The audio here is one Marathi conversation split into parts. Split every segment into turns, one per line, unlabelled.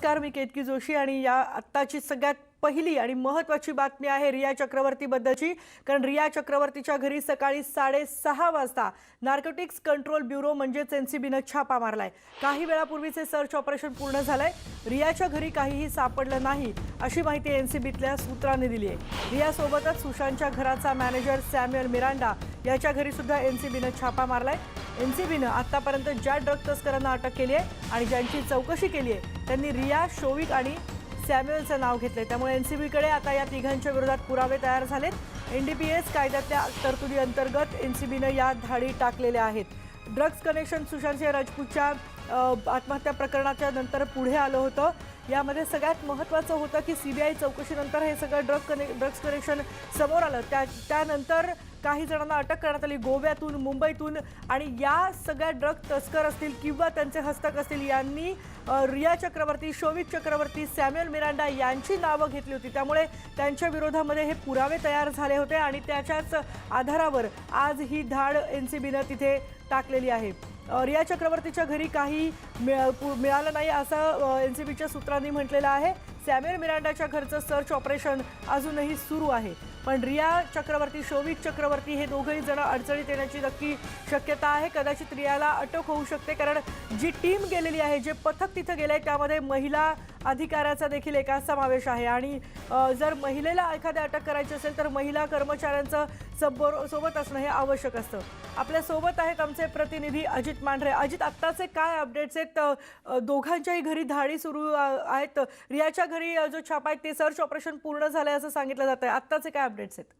नमस्कार मी केतकी जोशी आणि या आत्ताची सगळ्यात पहिली आणि महत्वाची बातमी आहे रिया चक्रवर्ती बद्दलची कारण रिया चक्रवर्तीच्या घरी सकाळी साडेसहा वाजता नार्कोटिक्स कंट्रोल ब्युरो म्हणजेच एनसीबीनं छापा मारलाय. काही वेळापूर्वीचे सर्च ऑपरेशन पूर्ण झालंय. रियाच्या घरी काहीही सापडलं नाही अशी माहिती एनसीबीतल्या सूत्रांनी दिली आहे. रियासोबतच सुशांतच्या घराचा मॅनेजर सॅम्युअल मिरांडा याच्या घरी सुद्धा एनसीबीनं छापा मारलाय. एनसीबीनं आतापर्यंत ज्या ड्रग तस्करांना अटक केली आहे आणि ज्यांची चौकशी केली आहे त्यांनी रिया शोविक आणि सॅम्युअलचं नाव घेतलंय. त्यामुळे एनसीबीकडे आता या तिघांच्या विरोधात पुरावे तयार झालेत. एनडीपीएस कायद्यातल्या तरतुदी अंतर्गत एनसीबीनं या धाडी टाकलेल्या आहेत. ड्रग्ज कनेक्शन सुशांत सिंह राजपूतच्या आत्महत्या प्रकरणाच्या नंतर पुढे आलं होतं. यामध्ये सगळ्यात महत्त्वाचं होतं की सी बी आय चौकशीनंतर हे सगळं ड्रग कने ड्रग्स कनेक्शन समोर आलं. त्या त्यानंतर काही जणांना अटक करण्यात आली गोव्यातून मुंबईतून आणि या सगळ्या ड्रग तस्कर असतील किंवा त्यांचे हस्तक असतील यांनी रिया चक्रवर्ती शोविक चक्रवर्ती सॅम्युअल मिरांडा यांची नावं घेतली होती. त्यामुळे त्यांच्या विरोधामध्ये हे पुरावे तयार झाले होते आणि त्याच्याच आधारावर आज ही धाड एन सी बीनं तिथे टाकलेली आहे. रिया चक्रवर्तीच्या घरी काही पु- मिळालं नाही असं एन सी बीच्या सूत्रांनी म्हटलेलं आहे. सॅम्युअल मिरांडाच्या घरचं सर्च ऑपरेशन अजूनही सुरू आहे. पण रिया चक्रवर्ती शोविक चक्रवर्ती हे दोघंही जण अडचणीत येण्याची नक्की शक्यता आहे. कदाचित रियाला अटक होऊ शकते कारण जी टीम गेलेली आहे जे पथक तिथं गेलं आहे त्यामध्ये महिला अधिकाऱ्याचा देखील एका समावेश आहे. आणि जर महिलेला एखाद्या अटक करायची असेल तर महिला कर्मचाऱ्यांचं सबोर सोबत असणं हे आवश्यक असतं. आपल्यासोबत आहेत आमचे प्रतिनिधी अजित मांढरे. अजित आत्ताचे काय अपडेट्स आहेत? दोघांच्याही घरी धाडी सुरू आहेत. रियाच्या घरी जो छापा आहे ते सर्च ऑपरेशन पूर्ण झालंय असं सांगितलं जात आहे आत्ताचे काय अपडेट्स आहेत?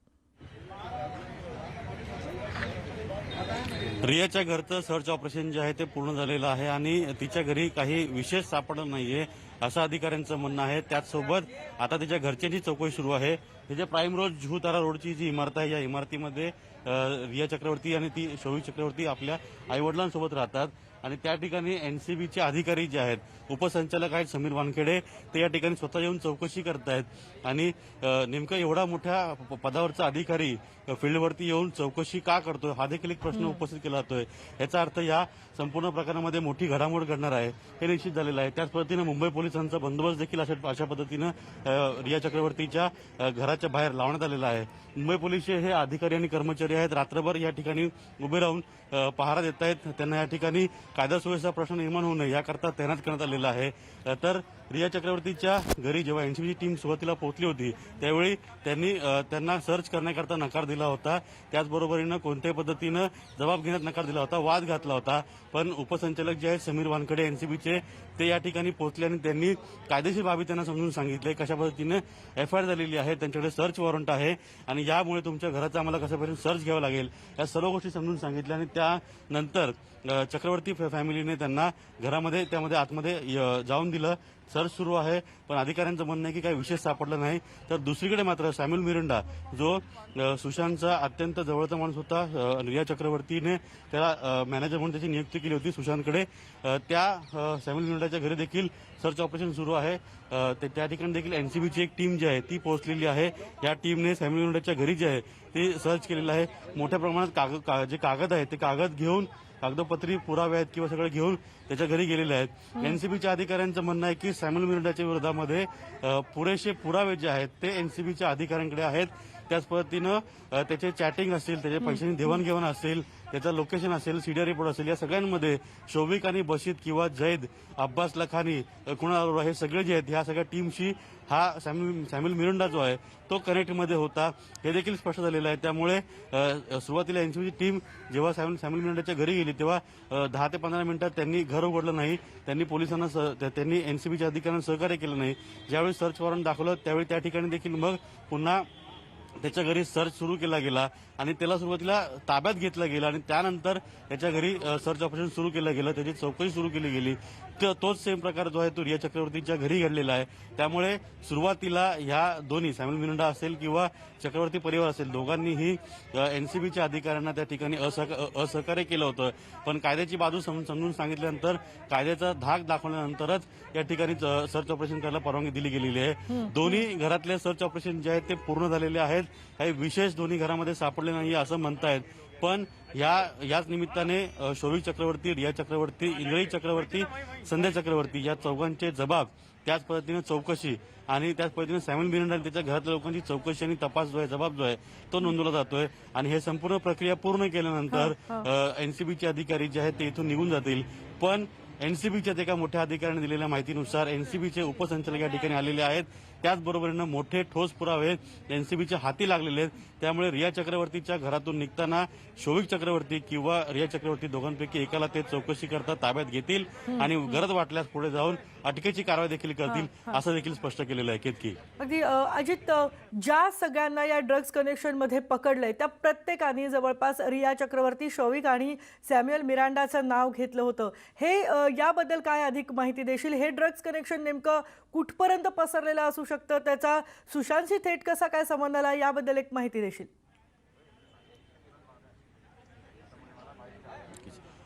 रियाच्या घरचं सर्च ऑपरेशन जे आहे ते पूर्ण झालेलं आहे आणि तिच्या घरी काही विशेष सापडलं नाहीये असं अधिकाऱ्यांचं म्हणणं आहे. त्याचसोबत आता तिच्या घरच्यांची चौकशी सुरू आहे. तिच्या प्राईम रोड जुहू रोडची जी इमारत आहे या इमारतीमध्ये रिया चक्रवर्ती आणि ती शोवी चक्रवर्ती आपल्या आईवडिलांसोबत राहतात. आणि त्या ठिकाणी एनसीबीचे अधिकारी जे आहेत उपसंचालक आहेत समीर वानखेडे ते या ठिकाणी स्वतः येऊन चौकशी करत आहेत आणि नेमकं एवढा मोठ्या प- पदावरचा अधिकारी फील्डवरती येऊन चौकशी का करतोय हा देखील एक प्रश्न उपस्थित केला जातोय. याचा अर्थ या संपूर्ण प्रकरणामध्ये मोठी घडामोड घडणार आहे हे निश्चित झालेलं आहे. त्याच पद्धतीनं मुंबई पोलिसांचा बंदोबस्त देखील अशा अशा पद्धतीनं रिया चक्रवर्तीच्या घराच्या बाहेर लावण्यात आलेला आहे. मुंबई पोलीसचे हे अधिकारी आणि कर्मचारी आहेत. रात्रभर या ठिकाणी उभे राहून पहारा देत आहेत. त्यांना या ठिकाणी कायदा सुव्यवस्था प्रश्न निर्माण होऊ नये याकरता तैनात करण्यात आलेला आहे. तर रिया चक्रवर्तीच्या घरी जेव्हा एनसीबीची टीम सुरुवातीला पोहोचली होती त्यावेळी त्यांनी त्यांना सर्च करण्याकरता नकार दिला होता. त्याचबरोबरीनं कोणत्याही पद्धतीनं जबाब घेण्यात नकार दिला होता वाद घातला होता. पण उपसंचालक जे आहेत समीर वानखडे एनसीबीचे ते या ठिकाणी पोहोचले आणि त्यांनी कायदेशीर बाबी त्यांना समजून सांगितले कशा पद्धतीने एफ आय आर झालेली आहे त्यांच्याकडे सर्च वॉरंट आहे आणि यामुळे तुमच्या घराचा आम्हाला कशापर्यंत सर्च घ्यावं लागेल या सर्व गोष्टी समजून सांगितल्या आणि त्यानंतर चक्रवर्ती फॅमिलीने त्यांना घरामध्ये त्यामध्ये आतमध्ये य- जाऊन दिलं. सर्च सुरू आहे पण अधिकाऱ्यांचं म्हणणं आहे की काही विशेष सापडलं नाही. तर दुसरीकडे मात्र सॅम्युल मिरंडा जो सुशांतचा अत्यंत जवळचा माणूस होता रिया चक्रवर्तीने त्याला मॅनेजर म्हणून त्याची नियुक्ती केली होती सुशांतकडे त्या सॅम्युल मिरंडा मिरिंडाच्या घरी देखील सर्च ऑपरेशन सुरू आहे. त्या ठिकाणी देखील एनसीबीची एक टीम जी आहे ती पोहोचलेली आहे. या टीमने सॅम्युल मिरिंडाच्या घरी जे आहे ते सर्च केलेलं आहे. मोठ्या प्रमाणात कागद का- जे कागद आहेत ते कागद घेऊन कागदपत्री पुरावे आहेत किंवा सगळं घेऊन त्याच्या घरी गेलेले आहेत. एनसीबीच्या अधिकाऱ्यांचं म्हणणं आहे की सॅम्युल मिरिंडाच्या विरोधामध्ये पुरेसे पुरावे जे आहेत ते एनसीबीच्या अधिकाऱ्यांकडे आहेत. त्याच पद्धतीनं त्याचे चॅटिंग असेल त्याचे पैशांची देवाणघेवाण असेल त्याचं लोकेशन असेल सीडीआर रिपोर्ट असेल या सगळ्यांमध्ये शोभिक आणि बशीद किंवा जैद अब्बास लखानी कुणाल अरोरा हे सगळे जे आहेत ह्या सगळ्या टीमशी हा सॅम्युल सॅम्युल मिरंडा जो आहे तो कनेक्टमध्ये होता. हे देखील स्पष्ट झालेलं आहे. त्यामुळे सुरुवातीला एनसीबीची टीम जेव्हा सॅम्युल सॅम्युल मिरंडाच्या घरी गेली तेव्हा दहा ते पंधरा मिनिटात त्यांनी घर उघडलं नाही. त्यांनी पोलिसांना स- त्यांनी एनसीबीच्या अधिकाऱ्यांना सहकार्य केलं नाही. ज्यावेळी सर्च वॉरंट दाखवलं त्यावेळी त्या ठिकाणी देखील मग पुन्हा त्याच्या घरी सर्च सुरू केला गेला. आणि त्याला सुरुवातीला ताब्यात घेतलं गेलं आणि त्यानंतर त्याच्या घरी सर्च ऑपरेशन सुरू केलं गेलं त्याची चौकशी सुरू केली गेली. त- तोच सेम प्रकार जो आहे तो रिया चक्रवर्तीच्या घरी घडलेला आहे. त्यामुळे सुरुवातीला ह्या दोन्ही सॅम्युल मिरिंडा असेल किंवा चक्रवर्ती परिवार असेल दोघांनीही एनसीबीच्या अधिकाऱ्यांना त्या ठिकाणी असहकार्य केलं होतं. पण कायद्याची बाजू सम- समजून सांगितल्यानंतर कायद्याचा धाक दाखवल्यानंतरच या ठिकाणी सर्च ऑपरेशन करायला परवानगी दिली गेलेली आहे. दोन्ही घरातले सर्च ऑपरेशन जे आहेत ते पूर्ण झालेले आहेत. काही विशेष दोन्ही घरामध्ये सापडले नाही असं म्हणतायत. पण या याच निमित्ताने शोभिक चक्रवर्ती रिया चक्रवर्ती इंद्रजी चक्रवर्ती संध्या चक्रवर्ती या चौघांचे जबाब त्याच पद्धतीने चौकशी आणि त्याच पद्धतीने सॅम्युल मिरांडा आणि त्याच्या घरातल्या लोकांची चौकशी आणि तपास जो आहे जबाब जो आहे तो नोंदवला जातोय. आणि हे संपूर्ण प्रक्रिया पूर्ण केल्यानंतर एनसीबीचे अधिकारी जे आहेत ते इथून निघून जातील. पण एनसीबीच्या एका मोठ्या अधिकाऱ्याने दिलेल्या माहितीनुसार एनसीबीचे उपसंचालक या ठिकाणी आलेले आहेत. त्याचबरोबरीनं मोठे ठोस पुरावे एनसीबीच्या हाती लागलेले आहेत. त्यामुळे रिया चक्रवर्तीच्या घरातून निघताना शोभिक चक्रवर्ती किंवा रिया चक्रवर्ती दोघांपैकी एकाला ते चौकशी करता ताब्यात घेतील आणि गरज वाटल्यास पुढे जाऊन अटकेची कारवाई देखील करतील असं देखील स्पष्ट केलेलं आहे केतकी.
अगदी अजित ज्या सगळ्यांना या ड्रग्ज कनेक्शनमध्ये पकडलंय त्या प्रत्येकाने जवळपास रिया चक्रवर्ती शौविक आणि सॅम्युअल मिरांडाचं नाव घेतलं होतं. हे याबद्दल काय अधिक माहिती देशील? हे ड्रग्ज कनेक्शन नेमकं कुठपर्यंत पसरलेलं असू शकतं? त्याचा सुशांतशी थेट कसा काय संबंध आला? याबद्दल एक माहिती देशील.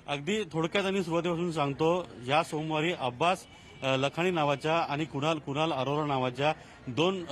अगदी थोडक्यात आणि सुरुवातीपासून सांगतो या सोमवारी अब्बास लखाणी नावाच्या आणि कुणाल कुणाल अरोरा नावाच्या दोन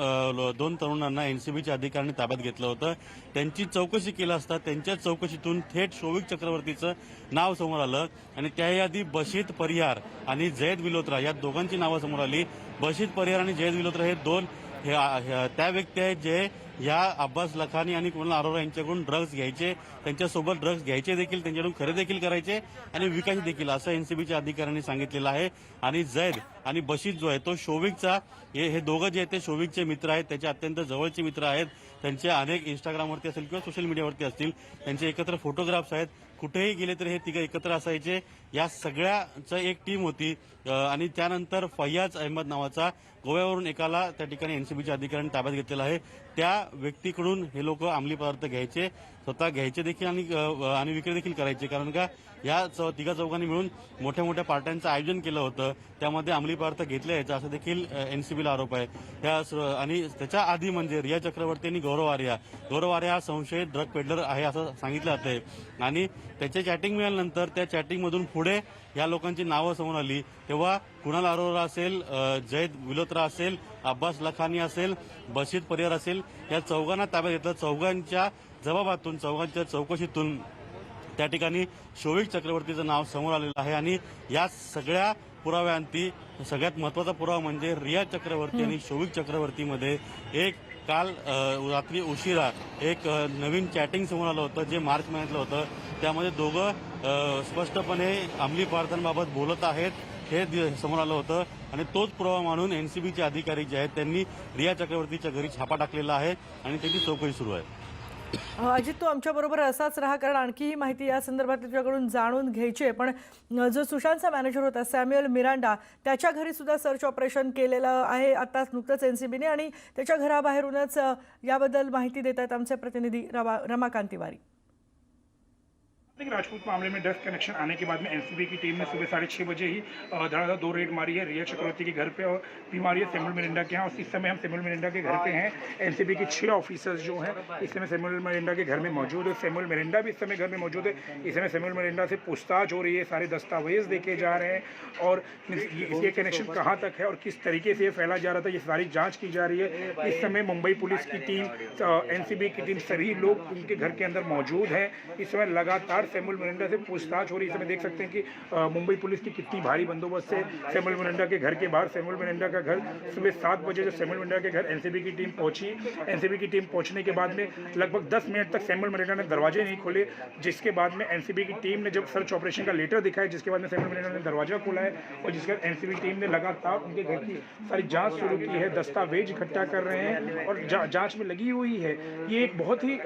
दोन तरुणांना एनसीबीच्या अधिकाऱ्यांनी ताब्यात घेतलं होतं. त्यांची चौकशी केली असता त्यांच्या चौकशीतून थेट शोविक चक्रवर्तीचं नाव समोर आलं आणि त्याही आधी बशीत परिहार आणि जयद विलोत्रा या दोघांची नावं समोर आली. बशीत परिहार आणि जयद विलोत्रा हे दोन त्या व्यक्ती आहेत जे या अब्बास लखानी आणि कुणाल अरोरा यांच्याकडून ड्रग्ज घ्यायचे त्यांच्यासोबत ड्रग्ज घ्यायचे देखील त्यांच्याकडून खरे देखील करायचे आणि विकायचे देखील असं एनसीबीच्या अधिकाऱ्यांनी सांगितलेलं आहे. आणि जैद आणि बशीद जो आहे तो शोविकचा हे हे दोघं जे आहेत ते शोविकचे मित्र आहेत त्याचे अत्यंत जवळचे मित्र आहेत. त्यांचे अनेक इंस्टाग्रामवरती असेल किंवा सोशल मीडियावरती असतील त्यांचे एकत्र फोटोग्राफ्स आहेत. कुठेही गेले तरी हे तिघं एकत्र असायचे. या सगळ्याचं एक टीम होती. आणि त्यानंतर फैयाज अहमद नावाचा गोव्यावरून एकाला त्या ठिकाणी एनसीबीच्या अधिकाऱ्यांनी ताब्यात घेतलेला आहे. त्या व्यक्तीकडून हे लोक अंमली पदार्थ घ्यायचे स्वतः घ्यायचे देखील आणि आणि विक्री देखील करायचे. कारण का? या चौ तिघा चौघांनी मिळून मोठ्या मोठ्या पार्ट्यांचं आयोजन केलं होतं. त्यामध्ये अंमली पदार्थ घेतले यायचा असं देखील एनसीबीला आरोप आहे. त्या आणि त्याच्या आधी म्हणजे रिया चक्रवर्ती आणि गौरव आर्या. गौरव आर्या हा संशयित ड्रग पेडलर आहे असं सांगितलं जाते आणि त्याचे चॅटिंग मिळाल्यानंतर त्या चॅटिंगमधून पुढे या लोकांची नावं समोर आली. तेव्हा कुणाल अरोरा असेल जयद विलोत्रा असेल अब्बास लखानी असेल बशीद परियार असेल या चौघांना ताब्यात घेतलं. चौघांच्या जबाबातून चौघांच्या चौकशीतून त्या ठिकाणी शोविक चक्रवर्तीचं नाव समोर आलेलं आहे आणि या सगळ्या पुराव्यांती सगळ्यात महत्त्वाचा पुरावा म्हणजे रिया चक्रवर्ती आणि शोविक चक्रवर्तीमध्ये एक काल रात्री उशिरा एक नवीन चॅटिंग समोर आलं होतं जे मार्च महिन्यातलं होतं. त्यामध्ये दोघं स्पष्टपणे अंमली पदार्थांबाबत बोलत आहेत हे समोर आलं होतं. आणि तोच पुरावा मानून एनसीबीचे अधिकारी जे आहेत त्यांनी रिया चक्रवर्तीच्या घरी छापा टाकलेला आहे आणि त्याची चौकशी सुरू आहे.
अजित तू आमच्याबरोबर असाच राहा कारण आणखीही माहिती या संदर्भात तुझ्याकडून जाणून घ्यायची आहे. पण जो सुशांतचा मॅनेजर होता सॅम्युअल मिरांडा त्याच्या घरी सुद्धा सर्च ऑपरेशन केलेलं आहे. आताच नुकतंच एनसीबीने आणि त्याच्या घराबाहेरूनच याबद्दल माहिती देत आहेत आमचे प्रतिनिधी रमा रमाकांत तिवारी
लेकिन राजपूत मामले में ड्रग्स कनेक्शन आने के बाद में एनसीबी की टीम ने सुबह साढ़े छः बजे ही धड़ाधड़ दो रेड मारी है। रिया चक्रवर्ती के घर पे और भी मारी है सेमुल मिरिंडा के यहाँ। इस समय हम सेमुल मिरिंडा के घर पे हैं। एनसीबी के छह ऑफिसर्स जो हैं, इस समय सेमुल मिरिंडा के घर में मौजूद है। सेमुल मिरिंडा भी इस समय घर में मौजूद है। इस समय सेमुल मिरिंडा से पूछताछ हो रही है। सारे दस्तावेज़ देखे जा रहे हैं। और ये कनेक्शन कहाँ तक है और किस तरीके से ये फैला जा रहा था, ये सारी जाँच की जा रही है। इस समय मुंबई पुलिस की टीम एनसीबी की टीम सभी लोग उनके घर के अंदर मौजूद हैं। इस समय लगातार सेमुल मिरिंडा से पूछताछ हो रही है। इसमें देख सकते हैं कि मुंबई पुलिस की कितनी भारी बंदोबस्त है सेमुल मिरिंडा के घर के बाहर सेमुल मिरिंडा का घर सुबह सात बजे जब सेमुल मिरिंडा के घर एनसीबी की टीम पहुँची। एनसीबी की टीम पहुँचने के बाद में लगभग दस मिनट तक सेमुल मिरिंडा ने दरवाजे नहीं खोले, जिसके बाद में एनसीबी की टीम ने जब सर्च ऑपरेशन का लेटर दिखाया, जिसके बाद में सेमुल मिरिंडा ने दरवाज़ा खोला है और जिसके बाद एनसीबी टीम ने लगातार उनके घर की सारी जाँच शुरू की है, दस्तावेज़ इकट्ठा कर रहे हैं और जाँच में लगी हुई है। ये एक बहुत ही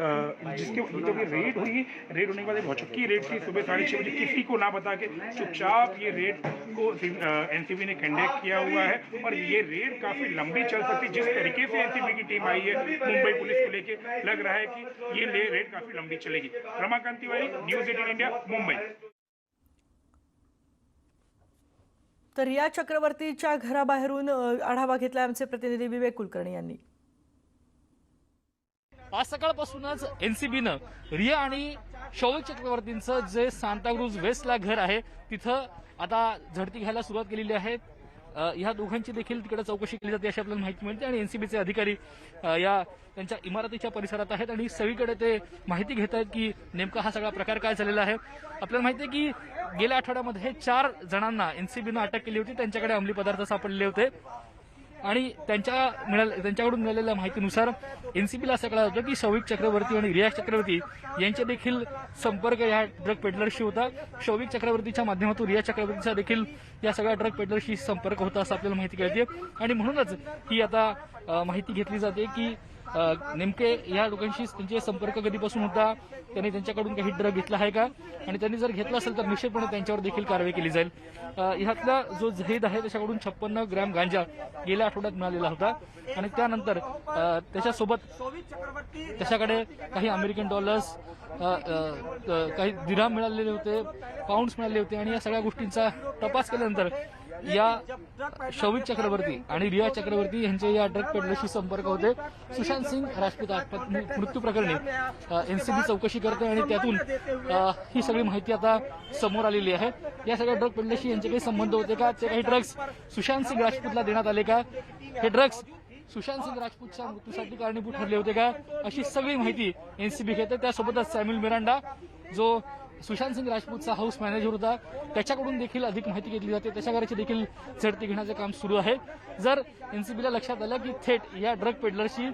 जिसके रेड हुई, रेड होने के बाद एक भौचक्की रेट थी सुबह साढ़े छः बजे किसी को ना बता के चुपचाप ये रेट को uh, एनसीबी ने कंडक्ट किया हुआ है और ये रेड काफी लंबी चल सकती जिस तरीके से एनसीबी की टीम आई है मुंबई पुलिस को लेके लग रहा है कि ये ले- रेड काफी लंबी चलेगी। Ramakant Tiwari news eighteen India Mumbai.
तर रिया चक्रवर्तीच्या घराबाहेरून uh, आढावा घेतला आमचे प्रतिनिधी विवेक कुलकर्णी यांनी.
आज सकाळपासूनच एनसीबीनं रिया आणि शौविक चक्रवर्तींचं जे सांताक्रूज वेस्टला घर आहे तिथं आता झडती घ्यायला सुरुवात केलेली आहे. या ह्या दोघांची देखील तिकडे चौकशी केली जाते अशी आपल्याला माहिती मिळते आणि एनसीबीचे अधिकारी या त्यांच्या इमारतीच्या परिसरात आहेत आणि सगळीकडे ते माहिती घेत आहेत की नेमका हा सगळा प्रकार काय झालेला आहे. आपल्याला माहिती आहे की गेल्या आठवड्यामध्ये चार जणांना एनसीबीनं अटक केली होती त्यांच्याकडे अंमली पदार्थ सापडले होते. आणि त्यांच्या मिळाल त्यांच्याकडून मिळालेल्या माहितीनुसार एनसीबीला असं कळलं होतं की शौविक चक्रवर्ती आणि रियाज चक्रवर्ती यांचे देखील संपर्क या ड्रग पेडलरशी होता. शौविक चक्रवर्तीच्या माध्यमातून रिया चक्रवर्तीचा देखील या सगळ्या ड्रग पेडलरशी संपर्क होता असं आपल्याला माहिती कळते आणि म्हणूनच ही आता माहिती घेतली जाते की नेमके या लोकांशी त्यांचे संपर्क कधीपासून होता? त्यांनी त्यांच्याकडून काही ड्रग घेतला आहे का? आणि त्यांनी जर घेतला असेल तर निश्चितपणे त्यांच्यावर देखील कारवाई केली जाईल. ह्यातला जो झेद आहे त्याच्याकडून छप्पन्न ग्रॅम गांजा गेल्या आठवड्यात मिळालेला होता. आणि त्यानंतर त्याच्यासोबत त्याच्याकडे काही अमेरिकन डॉलर्स काही दिराम मिळालेले होते पाऊंड्स मिळाले होते. आणि या सगळ्या गोष्टींचा तपास केल्यानंतर या शौविक चक्रवर्ती आणि रिया चक्रवर्ती यांचे या ड्रग पेडलरशी संपर्क होते. सुशांत सिंग राजपूत मृत्यू प्रकरणी एनसीबी चौकशी करते आणि त्यातून ही सगळी माहिती आता समोर आलेली आहे. या सगळ्या ड्रग पेडलरशी यांचे काही संबंध होते का? ते काही ड्रग्स सुशांत सिंग राजपूतला देण्यात आले का? हे ड्रग्स सुशांत सिंग राजपूतच्या मृत्यूसाठी कारणीभूत ठरले होते का? अशी सगळी माहिती एनसीबी घेते. त्यासोबतच सॅम्युल मिरांडा जो सुशांत सिंग राजपूतचा हाऊस मॅनेजर होता. त्याच्याकडून देखील अधिक माहिती घेतली जाते. त्याच्या घराची देखील झडती घेण्याचं काम सुरू आहे. जर एनसीबीला लक्षात आलं की थेट या ड्रग पेडलरशी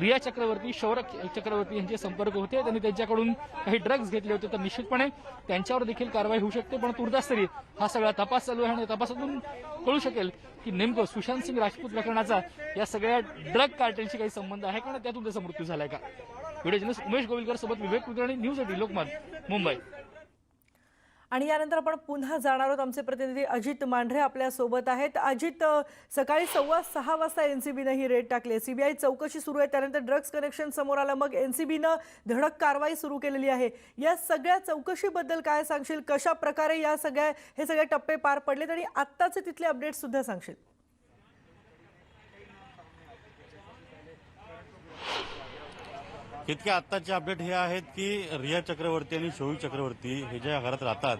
रिया चक्रवर्ती शौरक चक्रवर्ती यांचे संपर्क होते त्यांनी त्यांच्याकडून काही ड्रग्ज घेतले होते तर निश्चितपणे त्यांच्यावर देखील कारवाई होऊ शकते. पण तुर्तास तरी हा सगळा तपास चालू आहे आणि तपासातून कळू शकेल की नेमकं सुशांत सिंग राजपूत प्रकरणाचा या सगळ्या ड्रग कार्टेलशी काही संबंध आहे का त्यातून त्याचा मृत्यू झालाय का? व्हिडिओ उमेश गोविलकर सोबत विवेक कुलकर्णी न्यूज एटी लोकमत मुंबई.
आणि यानंतर आपण पुन्हा जाणार आहोत. आमचे प्रतिनिधी अजित मांढरे आपल्यासोबत आहेत. अजित सकाळी सव्वा सहा वाजता एनसीबीनं ही रेड टाकली सीबीआय चौकशी सुरू आहे. त्यानंतर ड्रग्ज कनेक्शन समोर आलं. मग एनसीबीनं धडक कारवाई सुरू केलेली आहे. या सगळ्या चौकशीबद्दल काय सांगशील? कशा प्रकारे या सगळ्या हे सगळे टप्पे पार पडलेत? आणि आत्ताचे तिथले अपडेट सुद्धा सांगशील.
इतके आत्ताचे अपडेट हे आहेत की रिया चक्रवर्ती आणि शोवी चक्रवर्ती हे ज्या घरात राहतात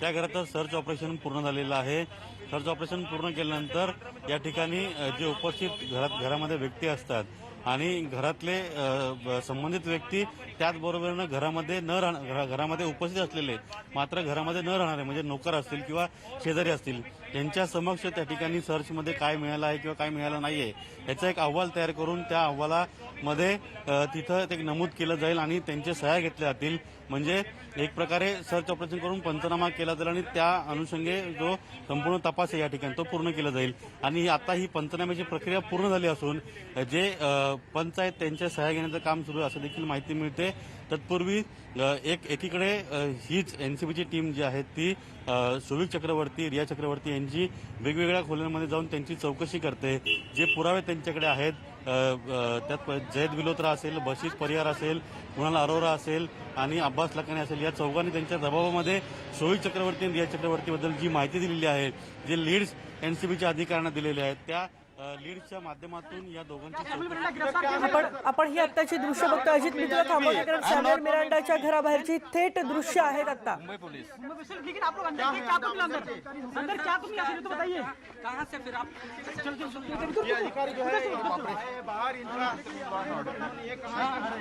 त्या घरात सर्च ऑपरेशन पूर्ण झालेलं आहे. सर्च ऑपरेशन पूर्ण केल्यानंतर या ठिकाणी जे उपस्थित घरात घरामध्ये व्यक्ती असतात आणि घरातले ब- संबंधित व्यक्ती त्याचबरोबरनं घरामध्ये न राहणार घरामध्ये उपस्थित असलेले मात्र घरामध्ये न राहणारे म्हणजे नोकर असतील किंवा शेजारी असतील त्यांच्या समक्ष त्या ठिकाणी सर्चमध्ये काय मिळालं आहे किंवा काय मिळालं नाही आहे याचा एक अहवाल तयार करून त्या अहवालामध्ये तिथं ते नमूद केलं जाईल आणि त्यांचे सह्या घेतल्या जातील. म्हणजे एक प्रकारे सर्च ऑपरेशन करून पंचनामा केला जाईल आणि त्या अनुषंगे जो संपूर्ण तपास आहे या ठिकाणी तो पूर्ण केला जाईल. आणि आता ही पंचनाम्याची प्रक्रिया पूर्ण झाली असून जे पंचायत पंच आहेत त्यांच्या सह्या घेण्याचं काम सुरू आहे असं देखील माहिती मिळते. तत्पूर्वी एक एकीकडे हीच एन सी बीची टीम जी आहे ती सुविक चक्रवर्ती रिया चक्रवर्ती यांची वेगवेगळ्या खोल्यांमध्ये जाऊन त्यांची चौकशी करते. जे पुरावे त्यांच्याकडे आहेत त्यात जैद जयद विलोत्रा असेल बशीस परिहार असेल कुणाला अरोरा असेल आणि अब्बास लकानी असेल या चौघांनी त्यांच्या जबाबामध्ये शोभिक चक्रवर्ती आणि रिया चक्रवर्तीबद्दल जी माहिती दिलेली आहे जे लीड्स एनसीबीच्या अधिकाऱ्यांना दिलेले आहेत त्या अ, लीड्सच्या माध्यमातून या दोघांची चौकशी
आपण आपण ही आत्ताची दृश्य बघतो अजित मित्र थांबवलं. कारण सॅम्युअल मिरांडाच्या घराबाहेरची थेट दृश्य आहेत आता.
सर लेकिन आप लोग अंदर थे क्या कुछ अंदर. थे अंदर? क्या कुछ मिला सर तो बताइए कहाँ से फिर आप चलो चलो चलो ये अधिकारी जो है बाहर इनका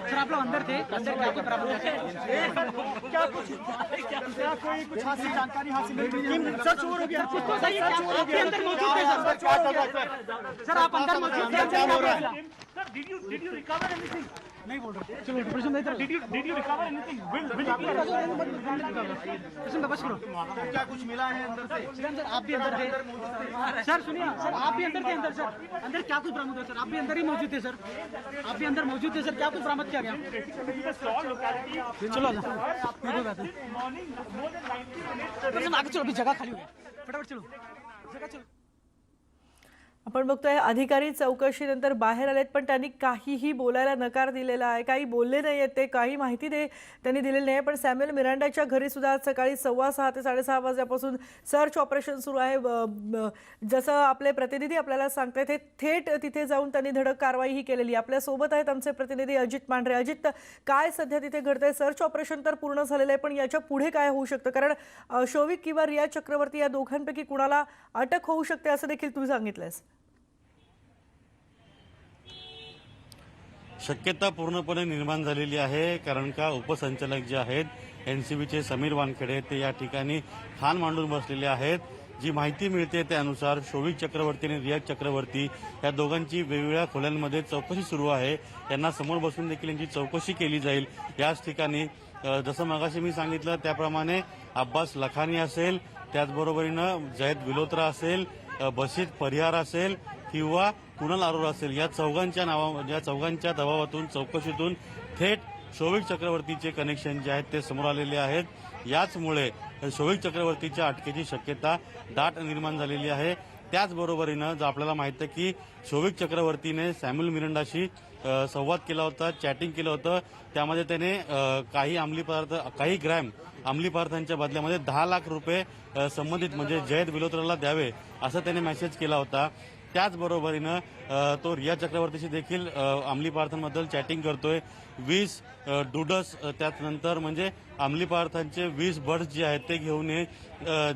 सर आप लोग अंदर थे. अंदर क्या कुछ बरामद क्या कुछ क्या कोई कुछ हासिल जानकारी हासिल नहीं सर चोर हो गया। कुछ तो सही है आप भी अंदर मौजूद थे सर। सर आप अंदर मौजूद थे क्या हो रहा है? Sir did you did you recover anything नहीं बोल रहा। चलो ऑपरेशन नहीं did you did you recover anything will will operation का बस करो। क्या कुछ मिला है अंदर से? अंदर आप भी अंदर थे। सर सुनिए सर आप भी अंदर थे अंदर सर। अंदर क्या कुछ बरामद हुआ सर? आप भी अंदर ही मौजूद थे सर। आप भी अंदर मौजूद थे सर। क्या कुछ बरामद किया गया? चलो ऑपरेशन आगे चलो अभी जगह खाली हो गई फटाफट चलो। जगह चलो।
आपण बघतोय अधिकारी चौकशीनंतर बाहेर आलेत पण त्यांनी काहीही बोलायला नकार दिलेला आहे. काही बोलले नाही आहेत ते काही माहिती दे त्यांनी दिलेली नाही पण सॅम्युअल मिरांडाच्या घरी सुद्धा आज सकाळी सव्वा सहा ते साडेसहा वाजल्यापासून सर्च ऑपरेशन सुरू आहे. जसं आपले प्रतिनिधी आपल्याला सांगतायत हे थेट तिथे जाऊन त्यांनी धडक कारवाई ही केलेली आहे. आपल्यासोबत आहेत आमचे प्रतिनिधी अजित मांढरे अजित काय सध्या तिथे घडतंय? सर्च ऑपरेशन तर पूर्ण झालेलं आहे पण याच्यापुढे काय होऊ शकतं? कारण शोविक किंवा रिया चक्रवर्ती या दोघांपैकी कुणाला अटक होऊ शकते असं देखील तू सांगितलंयस.
शक्यता पूर्णपणे निर्माण झालेली आहे कारण का उपसंचालक जे आहेत एनसीबीचे समीर वानखेडे ते या ठिकाणी ठाण मांडून बसलेले आहेत. जी माहिती मिळते त्यानुसार शोविक चक्रवर्ती आणि रियाज चक्रवर्ती या दोघांची वेगवेगळ्या खोल्यांमध्ये चौकशी सुरू आहे. त्यांना समोर बसून देखील यांची चौकशी केली जाईल. याच ठिकाणी जसं मगाशी मी सांगितलं त्याप्रमाणे अब्बास लखानी असेल त्याचबरोबरीनं जयद विलोत्रा असेल अ, परिहार असेल किंवा कुणाल अरोरा असेल या चौघांच्या नावा या चौघांच्या दबावातून चौकशीतून थेट शोविक चक्रवर्तीचे कनेक्शन जे आहेत ते समोर आलेले आहेत. याचमुळे शोविक चक्रवर्तीच्या अटकेची शक्यता दाट निर्माण झालेली आहे. त्याचबरोबरीनं जर आपल्याला माहिती आहे की शोविक चक्रवर्तीने सॅम्युल मिरंडाशी संवाद केला होता चॅटिंग केलं होतं. त्यामध्ये त्याने काही अंमली पदार्थ काही ग्रॅम अंमली पदार्थांच्या बदल्यामध्ये दहा लाख रुपये संबंधित म्हणजे जयद विलोत्राला द्यावे असं त्याने मेसेज केला होता. त्याचबरोबरीनं तो रिया चक्रवर्तीशी देखील अंमली पदार्थांबद्दल चॅटिंग करतोय. वीस डुडस अ, त्यानंतर म्हणजे अंमली पदार्थांचे वीस बर्ड्स जे आहेत ते घेऊन ये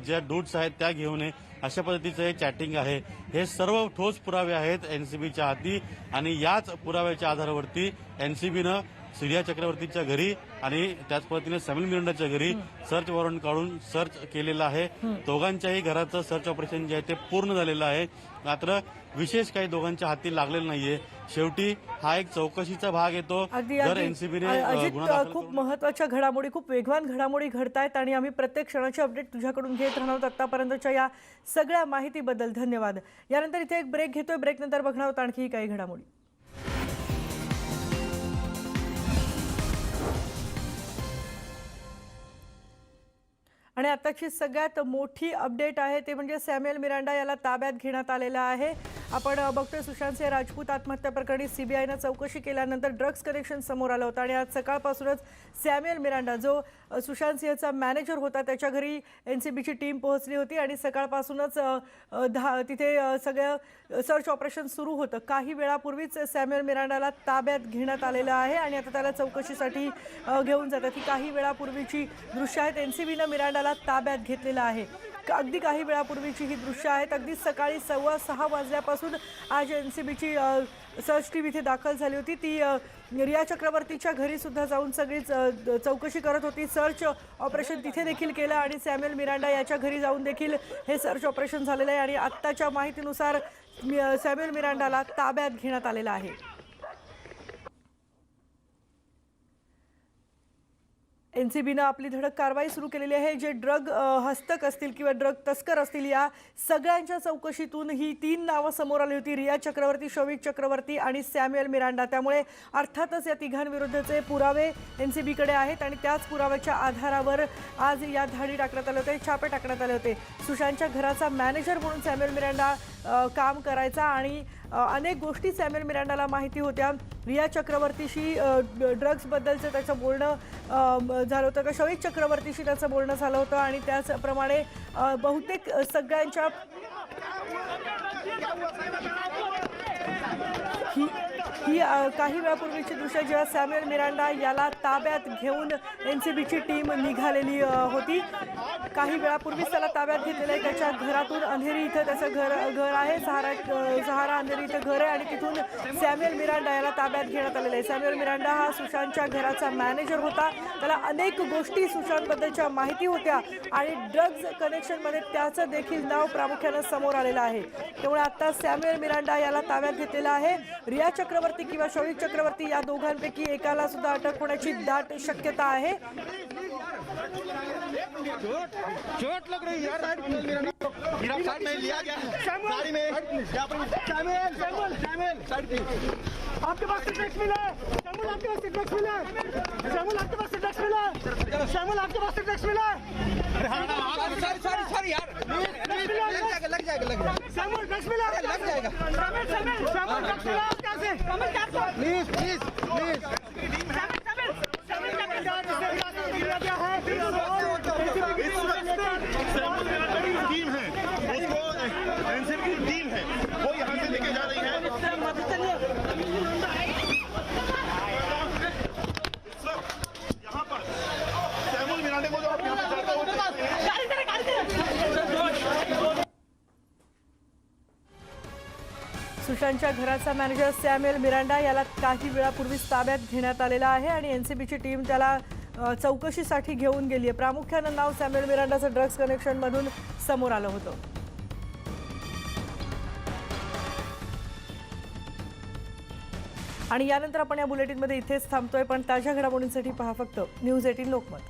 ज्या डूड्स आहेत त्या घेऊन ये. अशा पद्धतीचं हे चॅटिंग आहे. हे सर्व ठोस पुरावे आहेत एनसीबीच्या हाती आणि याच पुराव्याच्या आधारावरती एनसीबीनं सिरिया चक्रवर्तीच्या घरी आणि त्याच पद्धतीने समील मिरंडाच्या घरी सर्च वॉरंट काढून सर्च केलेलं आहे. दोघांच्याही घराचं सर्च ऑपरेशन जे आहे ते पूर्ण झालेलं आहे. मात्र विशेष काही दोघांच्या हाती लागलेलं नाहीये. शेवटी हा एक चौकशीचा भाग येतो. जर एनसीबीने
खूप महत्त्वाच्या घडामोडी खूप वेगवान घडामोडी घडतायत आणि आम्ही प्रत्येक क्षणाची अपडेट तुझ्याकडून घेत राहणार आहोत आतापर्यंतच्या या सगळ्या माहितीबद्दल. धन्यवाद. यानंतर इथे एक ब्रेक घेतोय. ब्रेक नंतर बघणार आहोत आणखी काही घडामोडी. आणि आताची सगळ्यात मोठी अपडेट आहे ते म्हणजे सॅम्युअल मिरांडा याला ताब्यात घेण्यात आलेला आहे. आपण बघतोय सुशांत सिंह राजपूत आत्महत्या प्रकरणी सीबीआयनं चौकशी केल्यानंतर ड्रग्ज कनेक्शन समोर आलं होतं आणि आज सकाळपासूनच सॅम्युअल मिरांडा जो सुशांत सिंहचा मॅनेजर होता त्याच्या घरी एन सी बीची टीम पोहोचली होती आणि सकाळपासूनच धा तिथे सगळं सर्च ऑपरेशन सुरू होतं. काही वेळापूर्वीच सॅम्युअल मिरांडाला ताब्यात घेण्यात आलेलं आहे आणि आता त्याला चौकशीसाठी घेऊन जातात. ही काही वेळापूर्वीची दृश्य आहेत. एन सी बीनं मिरांडाला ताब्यात घेतलेलं आहे. अगदी काही वेळापूर्वीची ही दृश्य आहेत. अगदी सकाळी सव्वा सहा वाजल्यापासून आज एन सी बीची सर्च टीम इथे दाखल झाली होती. ती रिया चक्रवर्तीच्या घरी सुद्धा जाऊन सगळी चौकशी करत होती. सर्च ऑपरेशन तिथे देखील केलं आणि सॅम्युअल मिरांडा याच्या घरी जाऊन देखील हे सर्च ऑपरेशन झालेलं आहे. आणि आत्ताच्या माहितीनुसार सॅम्युअल मिरांडाला ताब्यात घेण्यात आलेलं आहे. एन सी बीनं आपली धडक कारवाई सुरू केलेली आहे. जे ड्रग हस्तक असतील किंवा ड्रग तस्कर असतील या सगळ्यांच्या चौकशीतून ही तीन नावं समोर आली होती. रिया चक्रवर्ती शौविक चक्रवर्ती आणि सॅम्युअल मिरांडा. त्यामुळे अर्थातच या तिघांविरुद्धचे पुरावे एन सी बीकडे आहेत आणि त्याच पुराव्याच्या आधारावर आज या धाडी टाकण्यात आले होते छापे टाकण्यात आले होते. सुशांतच्या घराचा मॅनेजर म्हणून सॅम्युअल मिरांडा काम करायचा आणि अनेक गोष्टी सॅम्युअल मिरांडाला माहिती होत्या. रिया चक्रवर्तीशी ड्रग्सबद्दलचं त्याचं बोलणं झालं होतं. का शवेद चक्रवर्तीशी त्याचं बोलणं झालं होतं आणि त्याचप्रमाणे बहुतेक सगळ्यांच्या ही काही वेळापूर्वीची दृश्य जेव्हा सॅम्युअल मिरांडा याला ताब्यात घेऊन एन सी बीची टीम निघालेली होती. काही वेळापूर्वीच त्याला ताब्यात घेतलेलं आहे. त्याच्या घरातून अंधेरी इथं त्याचं घर घर आहे. सहारा सहारा अंधेरी इथं घर आहे आणि तिथून सॅम्युअल मिरांडा याला ताब्यात घेण्यात आलेलं आहे. सॅम्युअल मिरांडा हा सुशांतच्या घराचा मॅनेजर होता. त्याला अनेक गोष्टी सुशांतबद्दलच्या माहिती होत्या आणि ड्रग्ज कनेक्शनमध्ये त्याचं देखील नाव प्रामुख्यानं समोर आलेलं आहे. त्यामुळे आत्ता सॅम्युअल मिरांडा याला ताब्यात घेतलेला आहे. रिया चक्रवर्ती किंवा शौविक चक्रवर्ती या दोघांपैकी एकाला सुद्धा अटक होण्याची दाट शक्यता आहे.
चोट लग रही है यार। गिरफ़्तार नहीं लिया गया गाड़ी में शामिल शामिल साइड आपके पास ड्रग्स मिला है। आपके पास ड्रग्स मिला है। आपके पास ड्रग्स मिला है। आपके पास ड्रग्स मिला है। सॉरी सॉरी सॉरी यार। लग जाएगा लग जाएगा ड्रग्स मिला लग जाएगा। ड्रग्स मिला कैसे? Please please please.
टीम है उसको की टीम है वो यहाँ से लेके जा रही है यहाँ पर सैमुल मिरांडे को जो आप यहाँ जाते हो
सुशांतच्या घराचा मॅनेजर सॅम्युएल मिरांडा याला काही वेळापूर्वीच ताब्यात घेण्यात आलेला आहे आणि एनसीबीची टीम त्याला चौकशीसाठी घेऊन गेली आहे प्रामुख्यानं नाव सॅम्युअल मिरांडाचं ड्रग्ज कनेक्शनमधून समोर आलं होतं. आणि यानंतर आपण या बुलेटिनमध्ये इथेच थांबतोय पण ताज्या घडामोडींसाठी पहा फक्त न्यूज एटीन लोकमत.